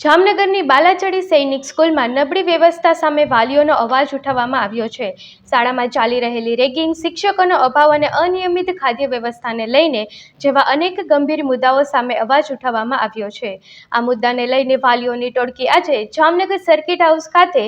જામનગરની બાલાચડી સૈનિક સ્કૂલમાં નબળી વ્યવસ્થા સામે વાલીઓનો અવાજ ઉઠાવવામાં આવ્યો છે. શાળામાં ચાલી રહેલી રેગિંગ શિક્ષકોનો અભાવ અને અનિયમિત ખાદ્ય વ્યવસ્થાને લઈને જેવા અનેક ગંભીર મુદ્દાઓ સામે અવાજ ઉઠાવવામાં આવ્યો છે. આ મુદ્દાને લઈને વાલીઓની ટોળકી આજે જામનગર સર્કિટ હાઉસ ખાતે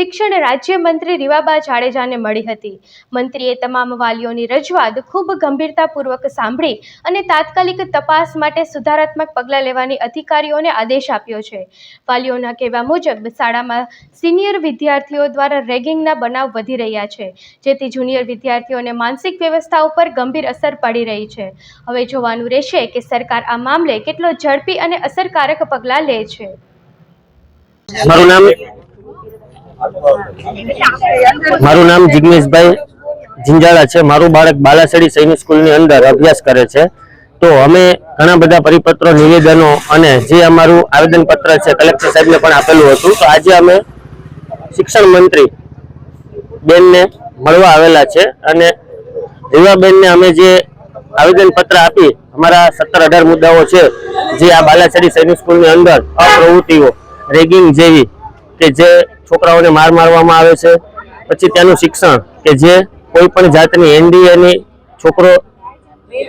શિક્ષણ રાજ્યમંત્રી રીવાબા જાડેજાને મળી હતી. મંત્રીએ તમામ વાલીઓની રજૂઆત ખૂબ ગંભીરતાપૂર્વક સાંભળી અને તાત્કાલિક તપાસ માટે સુધારાત્મક પગલાં લેવાની અધિકારીઓને આદેશ આપ્યો છે. વાલીઓના કહેવા મુજબ, શાળામાં સિનિયર વિદ્યાર્થીઓ દ્વારા રેગિંગના બનાવ વધી રહ્યા છે, જેથી જુનિયર વિદ્યાર્થીઓને માનસિક વ્યવસ્થા ઉપર ગંભીર અસર પડી રહી છે. હવે જોવાનું રહેશે કે સરકાર આ મામલે કેટલો ઝડપી અને અસરકારક પગલાં લે છે. મારું નામ મારું નામ જિગ્નેશભાઈ જિંજાળા છે. મારું બાળક બાલાસડી સૈનિક સ્કૂલની અંદર અભ્યાસ કરે છે. તો અમે ઘણા બધા પરિપત્રો, નિવેદનો અને જે અમારું આવેદનપત્ર છે, કલેક્ટર સાહેબને પણ આપેલું હતું. તો આજે અમે શિક્ષણ મંત્રી બેનને મળવા આવેલા છે અને રીવાબેનને અમે જે આવેદનપત્ર આપી, અમારા સત્તર અઢાર મુદ્દાઓ છે, જે આ બાલાસડી સૈનિક સ્કૂલની અંદર અપ્રવૃત્તિઓ, રેગિંગ જેવી કે જે છોકરાઓને માર મારવામાં આવે છે, પછી ત્યાંનું શિક્ષણ કે જે કોઈ પણ જાતની એનડીએની છોકરો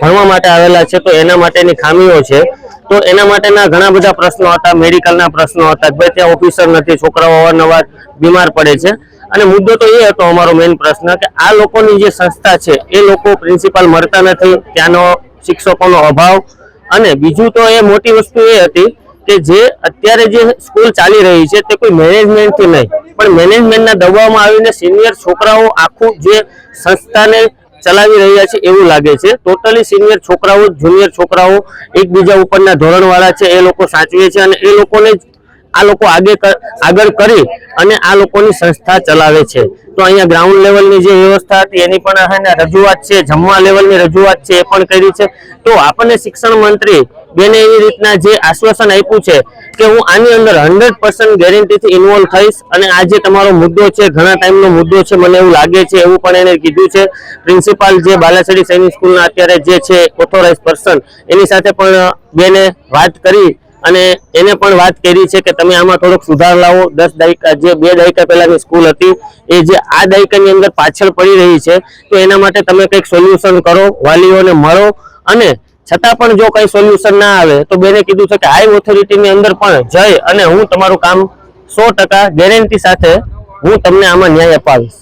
ભણવા માટે આવેલા છે, તો એના માટેની ખામીઓ છે. તો એના માટેના ઘણા બધા પ્રશ્નો હતા, મેડિકલના પ્રશ્નો હતા ભાઈ ત્યાં ઓફિસર નથી, છોકરાઓ અવારનવાર બીમાર પડે છે. અને મુદ્દો તો એ હતો અમારો મેઇન પ્રશ્ન કે આ લોકોની જે સંસ્થા છે, એ લોકો પ્રિન્સિપાલ મળતા નથી, ત્યાંનો શિક્ષકોનો અભાવ. અને બીજું તો એ મોટી વસ્તુ એ હતી કે જે અત્યારે જે સ્કૂલ ચાલી રહી છે તે કોઈ મેનેજમેન્ટથી નહીં. પણ મેનેજમેન્ટના દબાવમાં આવીને સિનિયર છોકરાઓ આખું જે સંસ્થાને ચલાવી રહ્યા છે એવું લાગે છે. ટોટલી સિનિયર છોકરાઓ, જુનિયર છોકરાઓ એકબીજા ઉપરના ધોરણવાળા છે, એ લોકો સાચવે છે અને એ લોકોને આ લોકો આગે આગળ કરી અને આ લોકોની સંસ્થા ચલાવે છે. તો અહીંયા ગ્રાઉન્ડ લેવલની જે વ્યવસ્થા હતી, એની પણ રજૂઆત છે, જમવા લેવલની રજૂઆત છે, એ પણ કરી છે. તો આપણને શિક્ષણ મંત્રી બેને એવી રીતના જે આશ્વાસન આપ્યું છે કે હું આની અંદર હંડ્રેડ પર્સન્ટ ગેરંટીથી ઇન્વોલ્વ થઈશ અને આ જે તમારો મુદ્દો છે, ઘણા ટાઈમનો મુદ્દો છે, મને એવું લાગે છે, એવું પણ એને કીધું છે. પ્રિન્સિપાલ જે બાલાસડી સૈનિક સ્કૂલના અત્યારે જે છે ઓથોરાઇઝ પર્સન એની સાથે પણ બેને વાત કરી અને એને પણ વાત કરી છે કે તમે આમાં થોડોક સુધાર લાવો. દસ દાયકા, જે બે દાયકા પહેલાની સ્કૂલ હતી, એ જે આ દાયકાની અંદર પાછળ પડી રહી છે, તો એના માટે તમે કંઈક સોલ્યુશન કરો, વાલીઓને મળો. અને છતાં પણ જો કંઈ સોલ્યુશન ના આવે, તો બેને કીધું છે કે હાઈ ઓથોરિટીની અંદર પણ જઈ અને હું તમારું કામ સો ગેરંટી સાથે હું તમને આમાં ન્યાય અપાવીશ.